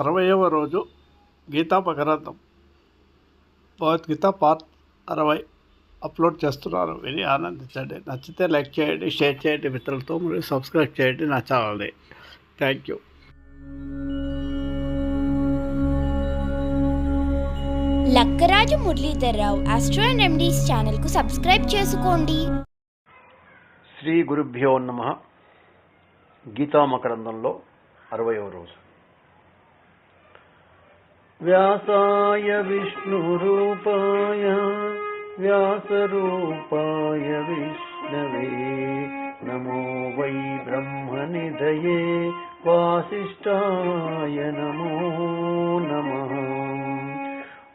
అరవయవ రోజు గీతా పకరాంతం భగవద్గీత పార్ట్ అరవై అప్లోడ్ చేస్తున్నాను విని ఆనందించండి. నచ్చితే లైక్ చేయండి షేర్ చేయండి మిత్రులతో మరియు సబ్స్క్రైబ్ చేయండి నా ఛానల్ని. Thank you. Lakkaraju Muralidhar Rao astro and remedies ఛానల్కు సబ్స్క్రైబ్ చేసుకోండి. శ్రీ గురుభ్యో నమ. గీతామకరందంలో అరవయవ రోజు. व्यासाय विष्णुरूपाय व्यासरूपाय विष्णवे। नमो वै ब्रह्मनिधये वासिष्ठाय नमो नमः।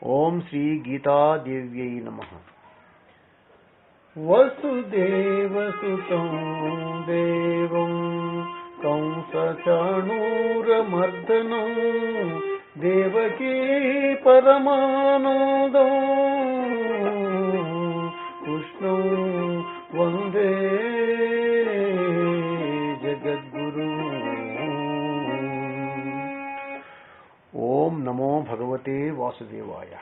ॐ श्रीगीतादिव्यै नमः। वसुदेवसुतं देवं कंसचाणूरमर्दनम् దేవకీ పరమానందం. కృష్ణం వందే జగద్గురు. ఓం నమో భగవతే వాసుదేవాయ.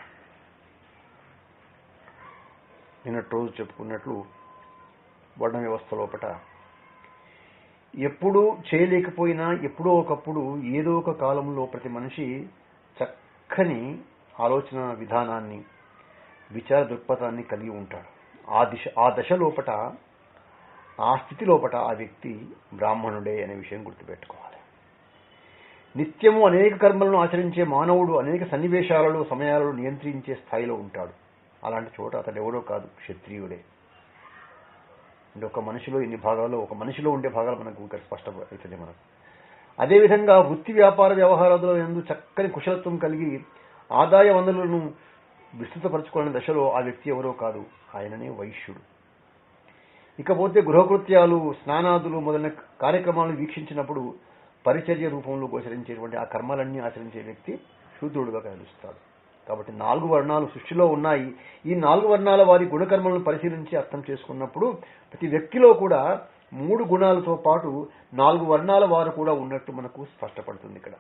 నిన్నటి రోజు చెప్పుకున్నట్లు వర్ణ వ్యవస్థ లోపట ఎప్పుడూ చేయలేకపోయినా ఎప్పుడో ఒకప్పుడు ఏదో ఒక కాలంలో ప్రతి మనిషి చక్కని ఆలోచన విధానాన్ని విచార దృక్పథాన్ని కలిగి ఉంటాడు. ఆ దిశ ఆ దశ లోపట ఆ స్థితి లోపట ఆ వ్యక్తి బ్రాహ్మణుడే అనే విషయం గుర్తుపెట్టుకోవాలి. నిత్యము అనేక కర్మలను ఆచరించే మానవుడు అనేక సన్నివేశాలలో సమయాలలో నియంత్రించే స్థాయిలో ఉంటాడు. అలాంటి చోట అతడు ఎవరో కాదు క్షత్రియుడే. అంటే ఒక మనిషిలో ఇన్ని భాగాల్లో ఒక మనిషిలో ఉండే భాగాలు మనకు స్పష్టం అవుతుంది మనకు. అదేవిధంగా వృత్తి వ్యాపార వ్యవహారాదుల ఎందు చక్కని కుశలత్వం కలిగి ఆదాయ వనరులను విస్తృతపరచుకునే దశలో ఆ వ్యక్తి ఎవరో కాదు. ఆయననే వైశ్యుడు. ఇకపోతే గృహకృత్యాలు స్నానాదులు మొదలైన కార్యక్రమాలను వీక్షించినప్పుడు పరిచర్య రూపంలో గోచరించేటువంటి ఆ కర్మలన్నీ ఆచరించే వ్యక్తి శూద్రుడుగా కనిపిస్తాడు. కాబట్టి నాలుగు వర్ణాలు సృష్టిలో ఉన్నాయి. ఈ నాలుగు వర్ణాల వారి గుణకర్మలను పరిశీలించి అర్థం చేసుకున్నప్పుడు ప్రతి వ్యక్తిలో కూడా మూడు గుణాలతో పాటు నాలుగు వర్ణాల వారు కూడా ఉన్నట్టు మనకు స్పష్టపడుతుంది ఇక్కడ.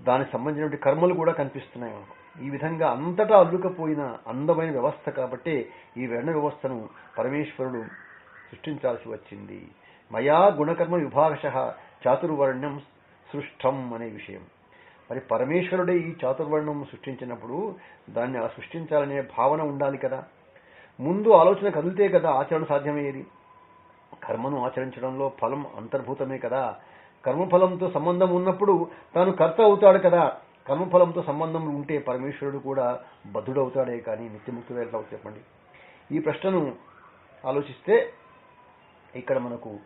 దానికి సంబంధించిన కర్మలు కూడా కనిపిస్తున్నాయి మనకు. ఈ విధంగా అంతటా అల్లుకపోయిన అందమైన వ్యవస్థ కాబట్టి ఈ వర్ణ వ్యవస్థను పరమేశ్వరుడు సృష్టించాల్సి వచ్చింది. మయా గుణకర్మ విభాగశ చాతుర్వర్ణ్యం సృష్టం అనే విషయం. మరి పరమేశ్వరుడే ఈ చాతుర్వర్ణం సృష్టించినప్పుడు దాన్ని అలా సృష్టించాలనే భావన ఉండాలి కదా. ముందు ఆలోచన కదిలితే కదా ఆచరణ సాధ్యమయ్యేది. కర్మను ఆచరించడంలో ఫలం అంతర్భూతమే కదా. కర్మఫలంతో సంబంధం ఉన్నప్పుడు తాను కర్త అవుతాడు కదా. కర్మఫలంతో సంబంధం ఉంటే పరమేశ్వరుడు కూడా బద్ధుడవుతాడే కానీ నిత్యముక్తుడు ఎట్లా చెప్పండి. ఈ ప్రశ్నను ఆలోచిస్తే ఇక్కడ మనకు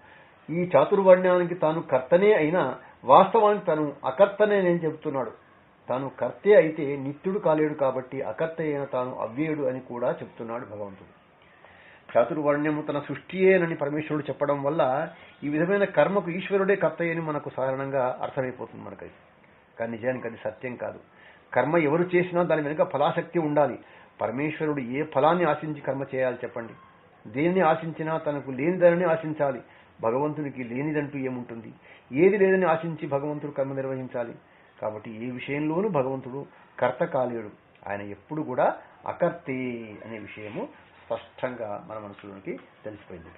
ఈ చాతుర్వర్ణ్యానికి తాను కర్తనే అయినా వాస్తవానికి తను అకర్తనే నేను చెబుతున్నాడు. తాను కర్తే అయితే నిత్యుడు కాలేడు కాబట్టి అకర్త అయిన తాను అవ్యయుడు అని కూడా చెప్తున్నాడు భగవంతుడు. చాతుర్వర్ణ్యము తన సృష్టియేనని పరమేశ్వరుడు చెప్పడం వల్ల ఈ విధమైన కర్మకు ఈశ్వరుడే కర్తయ్యని అని మనకు సాధారణంగా అర్థమైపోతుంది మనకది కానీ నిజానికి అది సత్యం కాదు. కర్మ ఎవరు చేసినా దాని వెనుక ఫలాశక్తి ఉండాలి. పరమేశ్వరుడు ఏ ఫలాన్ని ఆశించి కర్మ చేయాలి చెప్పండి? దేనిని ఆశించినా తనకు లేనిదానిని ఆశించాలి. భగవంతునికి లేనిదంటూ ఏముంటుంది? ఏది లేదని ఆశించి భగవంతుడు కర్మ నిర్వహించాలి? కాబట్టి ఏ విషయంలోనూ భగవంతుడు కర్త కాలేడు ఆయన ఎప్పుడు కూడా అకర్తే అనే విషయము స్పష్టంగా మన మనసులోనికి తెలిసిపోయింది.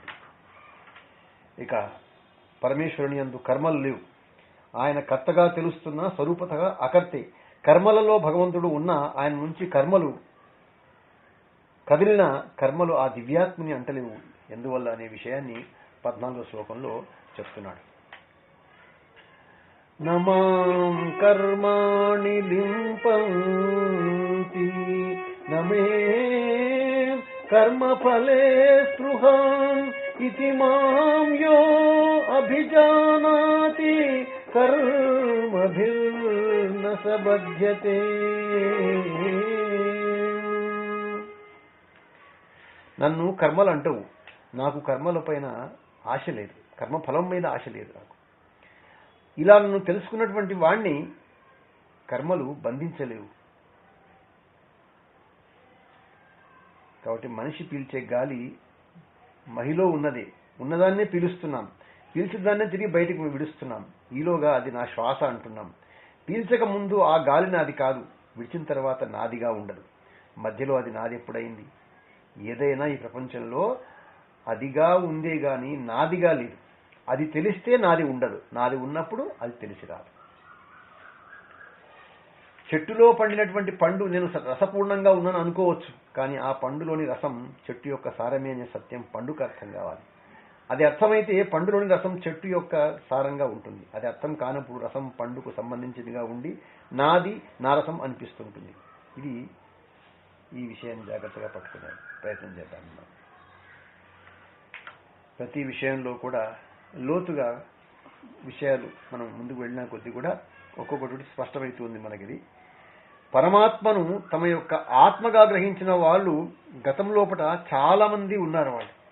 ఇక పరమేశ్వరుని అందు కర్మలు లేవు. ఆయన కర్తగా తెలుస్తున్న స్వరూపతగా అకర్తే. కర్మలలో భగవంతుడు ఉన్న ఆయన నుంచి కర్మలు కదిలిన కర్మలు ఆ దివ్యాత్మని అంటలేవు. ఎందువల్ల అనే విషయాన్ని పద్నాలుగో శ్లోకంలో చెప్తున్నాడు. నమాం కర్మాణి లింపంతి నమే కర్మఫలే స్పృహాం ఇది మాం యో అభిజానాతి కర్మభిర్న సబధ్యతే నన్ను కర్మలు అంటవు నాకు కర్మల పైన ఆశ లేదు. కర్మఫలం మీద ఆశ లేదు నాకు. ఇలా నన్ను తెలుసుకున్నటువంటి వాణ్ణి కర్మలు బంధించలేవు. కాబట్టి మనిషి పీల్చే గాలి మహిలో ఉన్నదే. ఉన్నదాన్నే పీలుస్తున్నాం. పీల్చిదాన్నే తిరిగి బయటకు విడుస్తున్నాం. ఈలోగా అది నా శ్వాస అంటున్నాం. పీల్చక ముందు ఆ గాలి నాది కాదు. విడిచిన తర్వాత నాదిగా ఉండదు. మధ్యలో అది నాది ఎప్పుడైంది? ఏదైనా ఈ ప్రపంచంలో అదిగా ఉందే గాని నాదిగా లేదు. అది తెలిస్తే నాది ఉండదు. నాది ఉన్నప్పుడు అది తెలిసి రాదు. చెట్టులో పండినటువంటి పండు నేను రసపూర్ణంగా ఉన్నాను అనుకోవచ్చు. కానీ ఆ పండులోని రసం చెట్టు యొక్క సారమే అనే సత్యం పండుకు అర్థం కావాలి. అది అర్థమైతే పండులోని రసం చెట్టు యొక్క సారంగా ఉంటుంది. అది అర్థం కానప్పుడు రసం పండుకు సంబంధించినదిగా ఉండి నాది నా రసం అనిపిస్తుంటుంది ఇది ఈ విషయాన్ని జాగ్రత్తగా పట్టుకునే ప్రయత్నం చేద్దాం మనం. ప్రతి విషయంలో కూడా లోతుగా విషయాలు మనం ముందుకు వెళ్ళిన కొద్దీ కూడా ఒక్కొక్కటి స్పష్టమవుతుంది మనకిది. పరమాత్మను తమ యొక్క ఆత్మగా గ్రహించిన వాళ్ళు గతం లోపట చాలా మంది ఉన్నారు వాళ్ళు.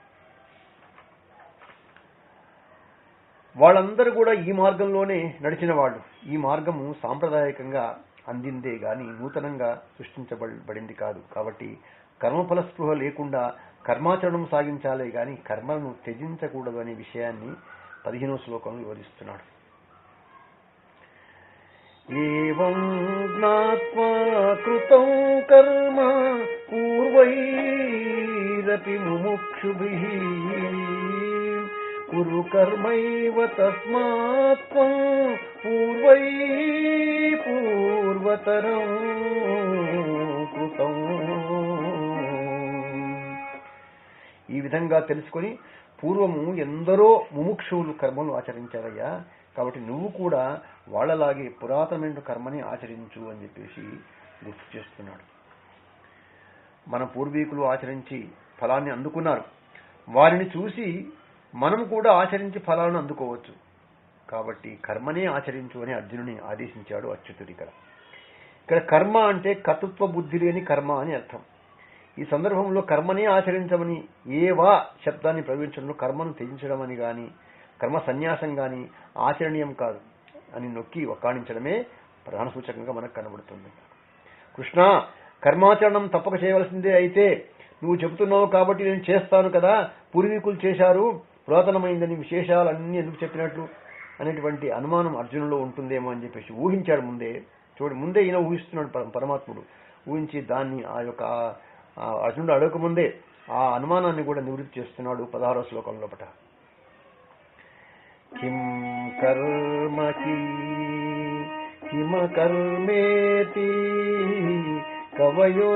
వాళ్ళందరూ కూడా ఈ మార్గంలోనే నడిచిన వాళ్ళు. ఈ మార్గము సాంప్రదాయకంగా అందిందే గాని నూతనంగా సృష్టించబడింది కాదు. కాబట్టి కర్మఫల స్పృహ లేకుండా కర్మాచరణం సాగించాలే గాని కర్మలను త్యజించకూడదు అనే విషయాన్ని పదిహేనో శ్లోకంలో వివరిస్తున్నాడు. ఏవం జ్ఞాత్వా కర్మ పూర్వైరపి ముముక్షుభిః కురు కర్మైవ తస్మాత్ పూర్వై పూర్వతరం ఈ విధంగా తెలుసుకొని పూర్వము ఎందరో ముముక్షువులు కర్మలు ఆచరించారయ్యా. కాబట్టి నువ్వు కూడా వాళ్ళలాగే పురాతనమైన కర్మని ఆచరించు అని చెప్పేసి గుర్తు చేస్తున్నాడు. మన పూర్వీకులు ఆచరించి ఫలాన్ని అందుకున్నారు. వారిని చూసి మనం కూడా ఆచరించి ఫలాలను అందుకోవచ్చు. కాబట్టి కర్మనే ఆచరించు అని అర్జునుని ఆదేశించాడు అచ్యుతుడు ఇక్కడ ఇక్కడ కర్మ అంటే కర్తృత్వ బుద్ధి లేని కర్మ అని అర్థం. ఈ సందర్భంలో కర్మనే ఆచరించమని ఏవా శబ్దాన్ని ప్రవేశించడంలో కర్మను త్యజించడం అని కానీ కర్మ సన్యాసం కానీ ఆచరణీయం కాదు. అని నొక్కి వక్కాణించడమే ప్రధాన సూచకంగా మనకు కనబడుతుంది. కృష్ణ కర్మాచరణం తప్పక చేయవలసిందే అయితే నువ్వు చెబుతున్నావు కాబట్టి నేను చేస్తాను కదా పూర్వీకులు చేశారు పురాతనమైందని విశేషాలన్నీ ఎందుకు చెప్పినట్లు? అనేటువంటి అనుమానం అర్జునులో ఉంటుందేమో అని చెప్పేసి ఊహించాడు ముందే. చూడు ముందే ఈయన ఊహిస్తున్నాడు పరమాత్ముడు. ఊహించి దాన్ని ఆ యొక్క అర్జునుడు అడగకముందే ఆ అనుమానాన్ని కూడా నివృత్తి చేస్తున్నాడు పదహారో శ్లోకం కిం कर्म की किमकर्मेति कवयो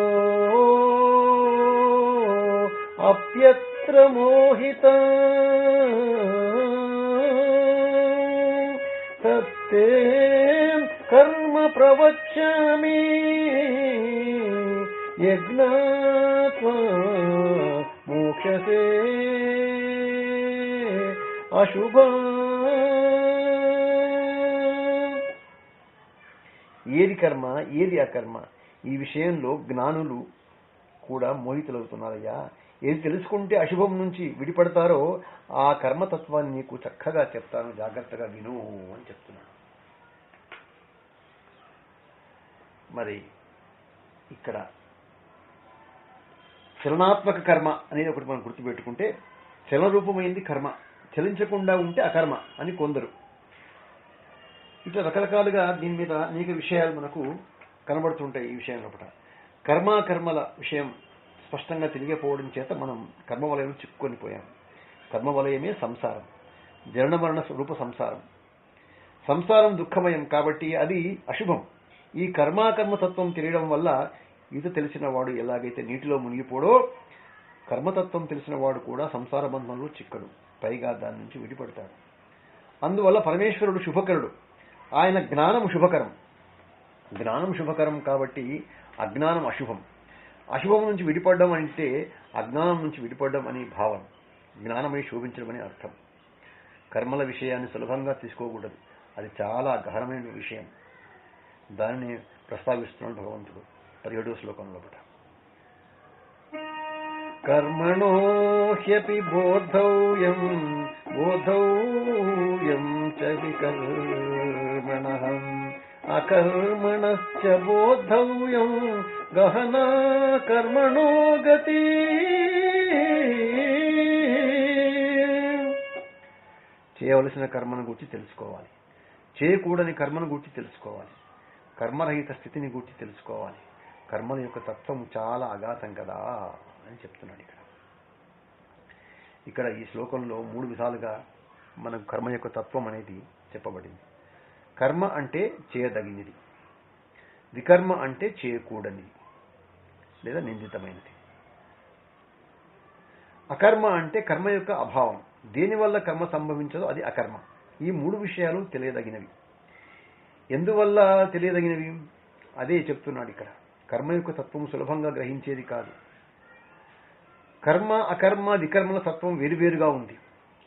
अप्यत्र मोहिता। तत्ते कर्म प्रवक्ष्यामि यज्ञात्वा मोक्षसे। अशुभा ఏది కర్మ ఏది అకర్మ? ఈ విషయంలో జ్ఞానులు కూడా మోహితులవుతున్నారయ్యా. ఏది తెలుసుకుంటే అశుభం నుంచి విడిపడతారో ఆ కర్మతత్వాన్ని నీకు చక్కగా చెప్తాను. జాగ్రత్తగా విను అని చెప్తున్నాను మరి ఇక్కడ చలనాత్మక కర్మ అనేది ఒకటి మనం గుర్తుపెట్టుకుంటే చలన రూపమైంది కర్మ. చలించకుండా ఉంటే అకర్మ అని కొందరు ఇట్లా రకరకాలుగా దీని మీద అనేక విషయాలు మనకు కనబడుతుంటాయి ఈ విషయం లోపల. కర్మకర్మల విషయం స్పష్టంగా తెలియకపోవడం చేత మనం కర్మ వలయంలో చిక్కుకొని పోయాం. కర్మ వలయమే సంసారం. జరణ మరణ రూప సంసారం. సంసారం దుఃఖమయం కాబట్టి అది అశుభం. ఈ కర్మాకర్మ తత్వం తెలియడం వల్ల ఈత తెలిసిన వాడు ఎలాగైతే నీటిలో మునిగిపోడో కర్మతత్వం తెలిసిన వాడు కూడా సంసార బంధంలో చిక్కడు. పైగా దాని నుంచి విడిపడతాడు. అందువల్ల పరమేశ్వరుడు శుభకరుడు. ఆయన జ్ఞానం శుభకరం. జ్ఞానం శుభకరం కాబట్టి అజ్ఞానం అశుభం. అశుభం నుంచి విడిపడడం అంటే అజ్ఞానం నుంచి విడిపడడం అని భావం. జ్ఞానమై శోభించడం అని అర్థం. కర్మల విషయాన్ని సులభంగా తీసుకోకూడదు. అది చాలా గహనమైన విషయం. దానిని ప్రస్తావిస్తున్నాడు భగవంతుడు. పదిహేడో శ్లోకంలో కూడా కర్మణో హ్యపి బోధౌయం బోధౌయం చ వికర్మణ అకర్మణశ్చ బోధౌయం గహనా కర్మణో గతి చేయవలసిన కర్మను గురించి తెలుసుకోవాలి. చేయకూడని కర్మను గురించి తెలుసుకోవాలి. కర్మరహిత స్థితిని గురించి తెలుసుకోవాలి. కర్మల యొక్క తత్వం చాలా అగాధం కదా. అని చెప్తున్నాడు ఇక్కడ. ఇక్కడ ఈ శ్లోకంలో మూడు విధాలుగా మనకు కర్మ యొక్క తత్వం అనేది చెప్పబడింది. కర్మ అంటే చేయదగినది. వికర్మ అంటే చేయకూడనిది లేదా నిందితమైనది. అకర్మ అంటే కర్మ యొక్క అభావం. దేనివల్ల కర్మ సంభవించదో అది అకర్మ. ఈ మూడు విషయాలు తెలియదగినవి. ఎందువల్ల తెలియదగినవి? అదే చెప్తున్నాడు ఇక్కడ. కర్మ యొక్క తత్వం సులభంగా గ్రహించేది కాదు. కర్మ అకర్మ వికర్మల తత్వం వేరువేరుగా ఉంది.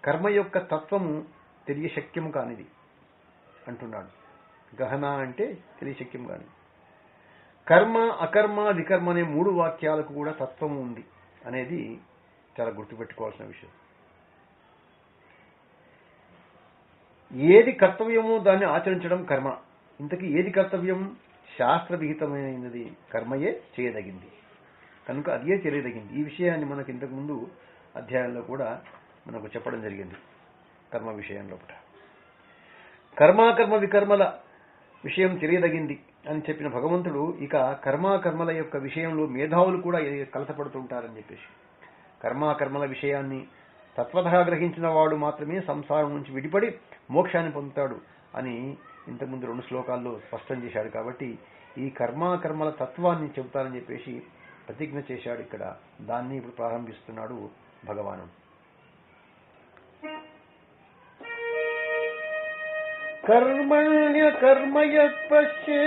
కర్మ యొక్క తత్వము తెలియశక్యము కానిది అంటున్నాడు. గహన అంటే తెలియశక్యం కానిది. కర్మ అకర్మ వికర్మ అనే మూడు వాక్యాలకు కూడా తత్వం ఉంది అనేది చాలా గుర్తుపెట్టుకోవాల్సిన విషయం. ఏది కర్తవ్యమో దాన్ని ఆచరించడం కర్మ. ఇంతకీ ఏది కర్తవ్యం? శాస్త్ర విహితమైనది కర్మయే చేయదగింది. కనుక అదే తెలియదగింది. ఈ విషయాన్ని మనకు ఇంతకుముందు అధ్యాయంలో కూడా మనకు చెప్పడం జరిగింది. కర్మ విషయంలో లోపల కర్మాకర్మ వికర్మల విషయం తెలియదగింది అని చెప్పిన భగవంతుడు ఇక కర్మాకర్మల యొక్క విషయంలో మేధావులు కూడా కలతపడుతుంటారని చెప్పేసి. కర్మాకర్మల విషయాన్ని తత్వతగా గ్రహించిన వాడు మాత్రమే సంసారం నుంచి విడిపడి మోక్షాన్ని పొందుతాడు అని ఇంతకుముందు రెండు శ్లోకాల్లో స్పష్టం చేశాడు కాబట్టి ఈ కర్మాకర్మల తత్వాన్ని చెబుతారని చెప్పేసి ప్రతిజ్ఞ చేశాడు ఇక్కడ. దాన్ని ఇప్పుడు ప్రారంభిస్తున్నాడు భగవాను. కర్మణ్య కర్మయ పశ్చే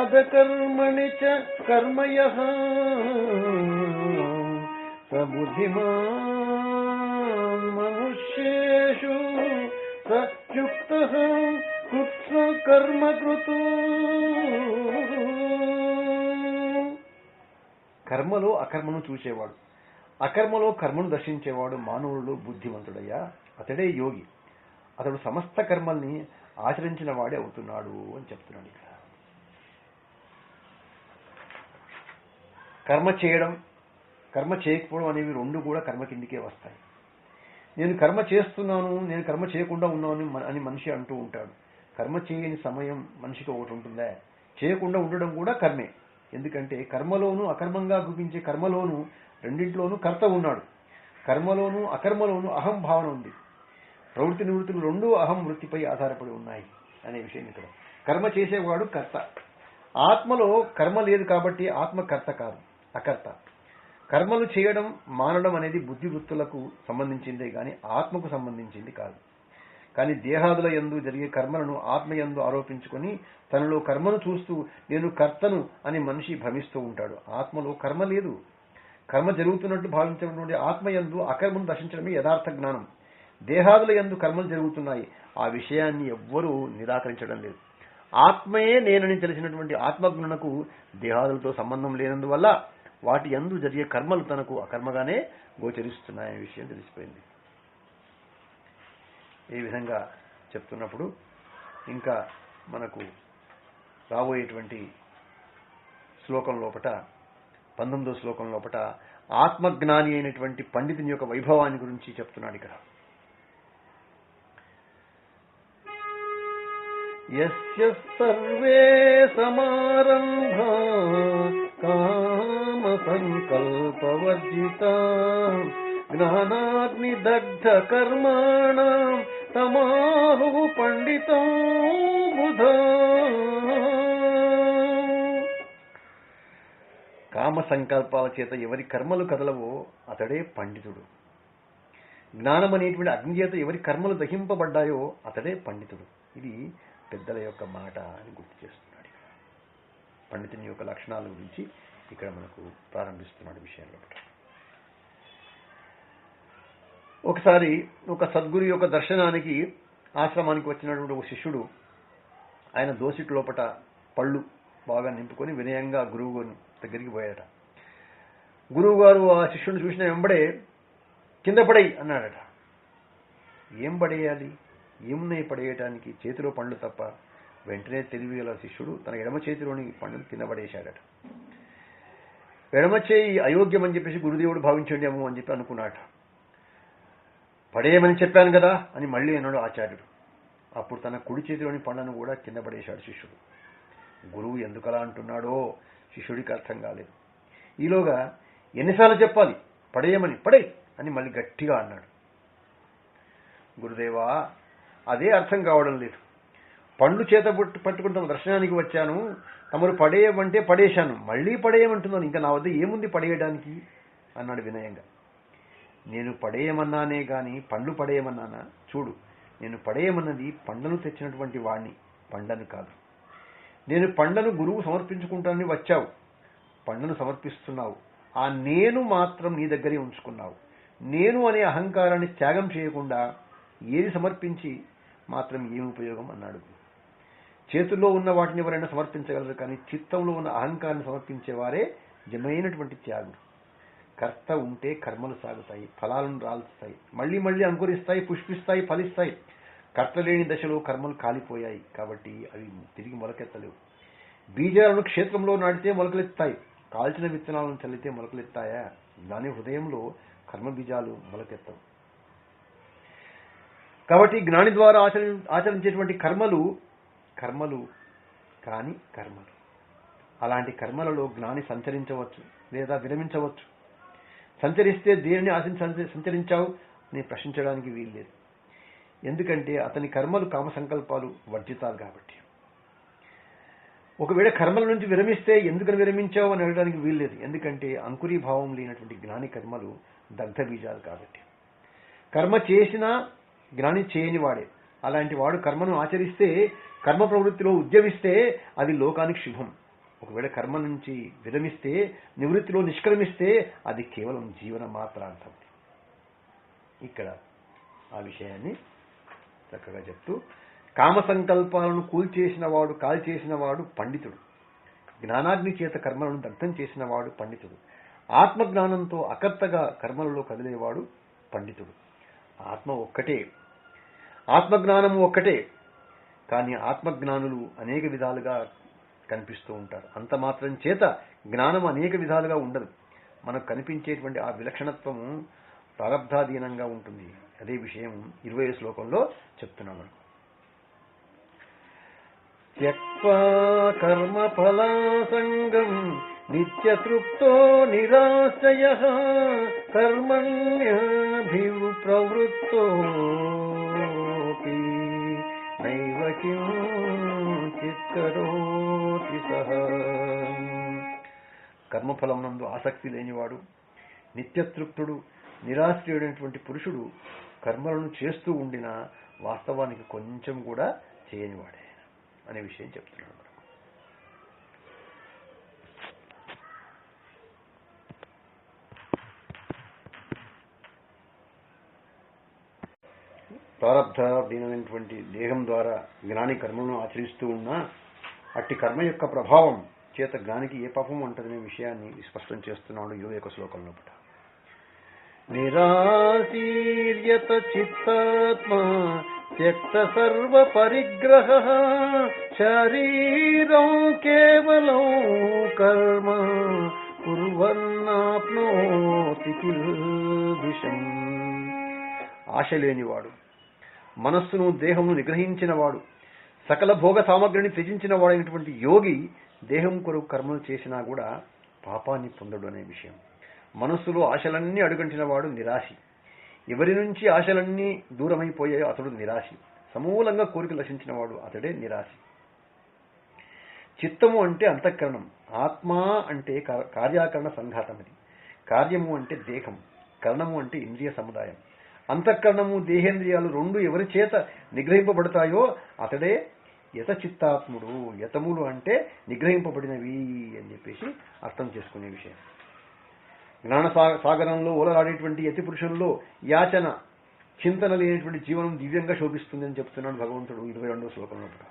అధకర్మణి చ కర్మయ. సబుద్ధిమా మనుష్యేషు సయుక్త కృత్స్న కర్మకృతు కర్మలో అకర్మను చూసేవాడు. అకర్మలో కర్మను దర్శించేవాడు మానవుడు బుద్ధిమంతుడయ్యా. అతడే యోగి. అతడు సమస్త కర్మల్ని ఆచరించిన వాడే అవుతున్నాడు అని చెప్తున్నాడు ఇక్కడ. కర్మ చేయడం కర్మ చేయకపోవడం అనేవి రెండు కూడా కర్మ కిందికే వస్తాయి. నేను కర్మ చేస్తున్నాను నేను కర్మ చేయకుండా ఉన్నాను అని మనిషి అంటూ ఉంటాడు. కర్మ చేయని సమయం మనిషికి ఒకటి ఉంటుందా? చేయకుండా ఉండడం కూడా కర్మే. ఎందుకంటే కర్మలోను అకర్మంగా గుపించే కర్మలోను రెండింటిలోనూ కర్త ఉన్నాడు. కర్మలోను అకర్మలోను అహం భావన ఉంది. ప్రవృత్తి నివృత్తులు రెండూ అహం వృత్తిపై ఆధారపడి ఉన్నాయి అనే విషయం ఇక్కడ. కర్మ చేసేవాడు కర్త. ఆత్మలో కర్మ లేదు కాబట్టి ఆత్మ కర్త కాదు అకర్త. కర్మలు చేయడం మానడం అనేది బుద్ధి వృత్తులకు సంబంధించిందే కానీ ఆత్మకు సంబంధించింది కాదు. కానీ దేహాదుల యందు జరిగే కర్మలను ఆత్మ యందు ఆరోపించుకొని తనలో కర్మను చూస్తూ నేను కర్తను అని మనిషి భ్రమిస్తూ ఉంటాడు. ఆత్మలో కర్మ లేదు. కర్మ జరుగుతున్నట్టు భావించినటువంటి ఆత్మ యందు అకర్మను దర్శించడమే యథార్థ జ్ఞానం. దేహాదుల యందు కర్మలు జరుగుతున్నాయి. ఆ విషయాన్ని ఎవ్వరూ నిరాకరించడం లేదు. ఆత్మయే నేనని తెలిసినటువంటి ఆత్మజ్ఞునకు దేహాదులతో సంబంధం లేనందువల్ల వాటి యందు జరిగే కర్మలు తనకు అకర్మగానే గోచరిస్తున్నాయనే విషయం తెలిసిపోయింది. ఈ విధంగా చెప్తున్నప్పుడు ఇంకా మనకు రాబోయేటువంటి శ్లోకం లోపట పంతొమ్మిదో శ్లోకం లోపట ఆత్మజ్ఞాని అయినటువంటి పండితుని యొక్క వైభవాన్ని గురించి చెప్తున్నాడు ఇక్కడ. యస్య సర్వే సమారంభా కామ సంకల్పవర్జిత జ్ఞానాగ్నిదగ్ధ కర్మాణం తమాహు పండిత బుధ కామ సంకల్పాల చేత ఎవరి కర్మలు కదలవో అతడే పండితుడు. జ్ఞానం అనేటువంటి అగ్ని చేత ఎవరి కర్మలు దహింపబడ్డాయో అతడే పండితుడు. ఇది పెద్దల యొక్క మాట అని గుర్తు చేస్తున్నాడు ఇక్కడ. పండితుని యొక్క లక్షణాల గురించి ఇక్కడ మనకు ప్రారంభిస్తున్నాడు విషయంలో. ఒకసారి ఒక సద్గురు యొక్క దర్శనానికి ఆశ్రమానికి వచ్చినటువంటి ఒక శిష్యుడు ఆయన దోసిటి లోపట పళ్ళు బాగా నింపుకొని వినయంగా గురువు గారి దగ్గరికి పోయాడట. గురువు గారు ఆ శిష్యుని చూసిన వెంబడే కింద పడేయి అన్నాడట. ఏం పడేయాలి? ఏమున్నాయి పడేయటానికి? చేతిలో పండ్లు తప్ప వెంటనే తెలివి గల శిష్యుడు తన ఎడమ చేతిలోని పండును కింద పడేశాడట. ఎడమ చేయి అయోగ్యం అని చెప్పేసి గురుదేవుడు భావించండేమో అని చెప్పి అనుకున్నాట పడేయమని చెప్పాను కదా అని మళ్ళీ అన్నాడు ఆచార్యుడు. అప్పుడు తన కుడి చేతిలోని పండ్లను కూడా కింద పడేశాడు శిష్యుడు. గురువు ఎందుకలా అంటున్నాడో శిష్యుడికి అర్థం కాలేదు. ఈలోగా ఎన్నిసార్లు చెప్పాలి? పడేయమని పడే అని మళ్ళీ గట్టిగా అన్నాడు. గురుదేవా అదే అర్థం కావడం లేదు. పండ్లు చేత పట్టు- దర్శనానికి వచ్చాను. తమరు పడేయమంటే పడేశాను. మళ్ళీ పడేయమంటున్నాను. ఇంకా నా వద్ద ఏముంది పడేయడానికి? అన్నాడు వినయంగా. నేను పడేయమన్నానే గాని పండ్లు పడేయమన్నానా? చూడు నేను పడేయమన్నది పండ్లను తెచ్చినటువంటి వాణ్ణి పండ్లను కాదు. నేను పండ్లను గురువు సమర్పించుకుంటానని వచ్చావు. పండ్లను సమర్పిస్తున్నావు. ఆ నేను మాత్రం నీ దగ్గరే ఉంచుకున్నావు. నేను అనే అహంకారాన్ని త్యాగం చేయకుండా ఏది సమర్పించి మాత్రం ఏమి ఉపయోగం అన్నాడు చేతుల్లో ఉన్న వాటిని ఎవరైనా సమర్పించగలరు కానీ చిత్తంలో ఉన్న అహంకారాన్ని సమర్పించేవారే నిజమైనటువంటి త్యాగుడు. కర్త ఉంటే కర్మలు సాగుతాయి ఫలాలను రాల్స్తాయి మళ్ళీ మళ్ళీ అంకురిస్తాయి పుష్పిస్తాయి ఫలిస్తాయి. కర్త లేని దశలో కర్మలు కాలిపోయాయి కాబట్టి అవి తిరిగి మొలకెత్తలేవు. బీజాలను క్షేత్రంలో నాటితే మొలకలెత్తాయి కాల్చిన విత్తనాలను చల్లితే మొలకలెత్తాయా దాని హృదయంలో కర్మ బీజాలు మొలకెత్తవు. కాబట్టి జ్ఞాని ద్వారా ఆచరి ఆచరించేటువంటి కర్మలు కర్మలు కాని కర్మలు. అలాంటి కర్మలలో జ్ఞాని సంచరించవచ్చు లేదా విరమించవచ్చు. సంచరిస్తే దేనిని ఆశించి సంచరించావు అని ప్రశ్నించడానికి వీల్లేదు. ఎందుకంటే అతని కర్మలు కామ సంకల్పాలు వర్జితాలు కాబట్టి. ఒకవేళ కర్మల నుంచి విరమిస్తే ఎందుకని విరమించావు అని అడగడానికి వీల్లేదు. ఎందుకంటే అంకురీభావం లేనటువంటి జ్ఞాని కర్మలు దగ్ధ బీజాలు కాబట్టి. కర్మ చేసినా జ్ఞాని చేయని వాడే. అలాంటి వాడు కర్మను ఆచరిస్తే కర్మ ప్రవృత్తిలో ఉద్యమిస్తే అది లోకానికి శుభం. ఒకవేళ కర్మ నుంచి విరమిస్తే నివృత్తిలో నిష్క్రమిస్తే అది కేవలం జీవన మాత్రాంతం ఇక్కడ ఆ విషయాన్ని చక్కగా చెప్తూ కామ సంకల్పాలను కూల్చేసిన వాడు కాల్చేసిన వాడు పండితుడు. జ్ఞానాగ్ని చేత కర్మలను దగ్ధం చేసిన వాడు పండితుడు. ఆత్మజ్ఞానంతో అకర్తగా కర్మలలో కదిలేవాడు పండితుడు. ఆత్మ ఒక్కటే. ఆత్మజ్ఞానము ఒక్కటే. కానీ ఆత్మజ్ఞానులు అనేక విధాలుగా కనిపిస్తూ ఉంటారు. అంత మాత్రం చేత జ్ఞానం అనేక విధాలుగా ఉండదు. మనకు కనిపించేటువంటి ఆ విలక్షణత్వం ప్రారంధాధీనంగా ఉంటుంది. అదే విషయం ఇరవై శ్లోకంలో చెప్తున్నాం మనకు కర్మ ఫలాసంగం నిత్యతృప్తో నిరాశయ కర్మణ్యాభివు ప్రవృత్తోపి నైవ కిం కరోతి సహ. కర్మఫలం నందు ఆసక్తి లేనివాడు నిత్యతృప్తుడు నిరాశ్రయుడైనటువంటి పురుషుడు కర్మలను చేస్తూ ఉండినా వాస్తవానికి కొంచెం కూడా చేయనివాడే అనే విషయం చెప్తున్నాడు. మనకు ప్రారంధీనమైనటువంటి దేహం ద్వారా జ్ఞాని కర్మలను ఆచరిస్తూ ఉన్నా అట్టి కర్మ యొక్క ప్రభావం చేత జ్ఞానికి ఏ పాపం ఉంటుందనే విషయాన్ని స్పష్టం చేస్తున్నాడు ఇరవై ఒక శ్లోకంలో పుట నిరాశీర్యత చిత్తాత్మ త్యక్త సర్వ పరిగ్రహ శరీరం కేవలం కర్మ కుర్వన్నాప్నోతి కిల్బిషం ఆశ లేనివాడు మనస్సును దేహమును నిగ్రహించినవాడు సకల భోగ సామగ్రిని త్యజించిన వాడైనటువంటి యోగి దేహం కొరకు కర్మలు చేసినా కూడా పాపాన్ని పొందడు అనే విషయం. మనస్సులో ఆశలన్నీ అడుగంటిన వాడు నిరాశి. ఎవరి నుంచి ఆశలన్నీ దూరమైపోయాయో అతడు నిరాశి. సమూలంగా కోరిక నశించిన వాడు అతడే నిరాశి. చిత్తము అంటే అంతఃకరణం. ఆత్మ అంటే కార్యాకరణ సంఘాతం అది కార్యము అంటే దేహం. కరణము అంటే ఇంద్రియ సముదాయం. అంతఃకరణము దేహేంద్రియాలు రెండు ఎవరి చేత నిగ్రహింపబడతాయో అతడే యతచిత్తాత్ముడు. యతములు అంటే నిగ్రహింపబడినవి అని చెప్పేసి అర్థం చేసుకునే విషయం. జ్ఞాన సాగరంలో ఓలరాడేటువంటి యతి పురుషుల్లో యాచన చింతన లేనటువంటి జీవనం దివ్యంగా శోభిస్తుంది అని చెప్తున్నాడు భగవంతుడు ఇరవై రెండో శ్లోకంలో కూడా.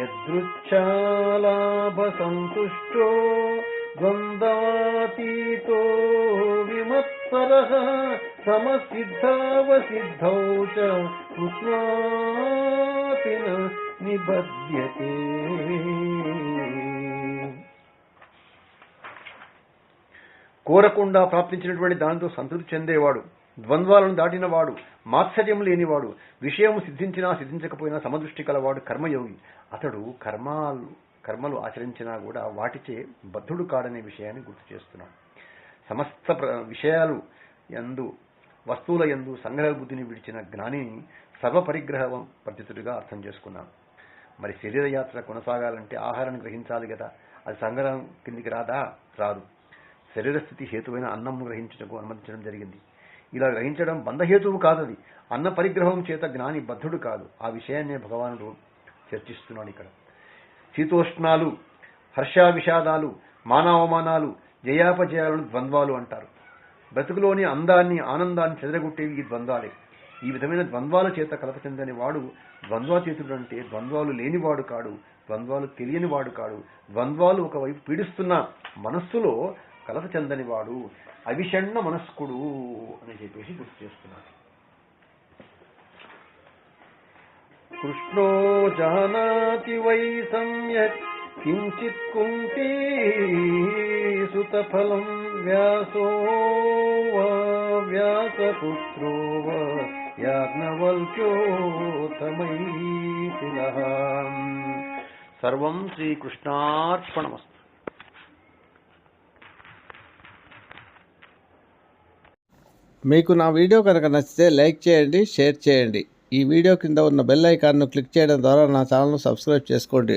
యదృచ్ఛాలాభ సంతుష్టో ద్వంద్వాతీతో విమత్సర సమసిద్ధావసిద్ధౌ చ కృష్ణాపి న కోరకుండా ప్రాప్తించినటువంటి దానితో సంతృప్తి చెందేవాడు ద్వంద్వాలను దాటినవాడు మాత్సర్యం లేనివాడు విషయం సిద్ధించినా సిద్ధించకపోయినా సమదృష్టి కలవాడు కర్మయోగి. అతడు కర్మాలు కర్మలు ఆచరించినా కూడా వాటిచే బద్ధుడు కాడనే విషయాన్ని గుర్తు చేస్తున్నాడు. సమస్త ప్ర- విషయాలు యందు వస్తువుల యందు సంగ్రహ బుద్ధిని విడిచిన జ్ఞానిని సర్వపరిగ్రహ పద్ధతుడిగా అర్థం చేసుకున్నాను మరి శరీరయాత్ర కొనసాగాలంటే ఆహారాన్ని గ్రహించాలి కదా అది సంగ్రహం కిందికి రాదా? రాదు. శరీర స్థితి హేతువైన అన్నం గ్రహించటకు అనుమతించడం జరిగింది. ఇలా గ్రహించడం బంధహేతువు కాదది. అన్న పరిగ్రహం చేత జ్ఞాని బద్ధుడు కాదు. ఆ విషయాన్నే భగవానుడు చర్చిస్తున్నాడు ఇక్కడ. శీతోష్ణాలు హర్షా విషాదాలు మానవమానాలు జయాపజయాలను ద్వంద్వాలు అంటారు. బ్రతుకులోని అందాన్ని ఆనందాన్ని చెదరగొట్టేవి ఈ ద్వంద్వాలే. ఈ విధమైన ద్వంద్వాల చేత కలత చెందని వాడు ద్వంద్వాతీతుడు అంటే ద్వంద్వాలు లేనివాడు కాడు ద్వంద్వాలు తెలియని వాడు కాడు. ద్వంద్వాలు ఒకవైపు పీడిస్తున్న మనస్సులో కలత చెందని వాడు అవిషణ్ణ మనస్కుడు అని చెప్పేసి గుర్తు చేస్తున్నాడు కృష్ణో జానాతి వై సమ్యక్ కించిత్ కుంతీ సుతఫలం వ్యాసో వా వ్యాసపుత్రో వా సర్వం శ్రీకృష్ణార్పణమస్తు మీకు నా వీడియో కనుక నచ్చితే లైక్ చేయండి షేర్ చేయండి. ఈ వీడియో కింద ఉన్న బెల్ ఐకాన్ను క్లిక్ చేయడం ద్వారా నా ఛానల్ను సబ్స్క్రైబ్ చేసుకోండి.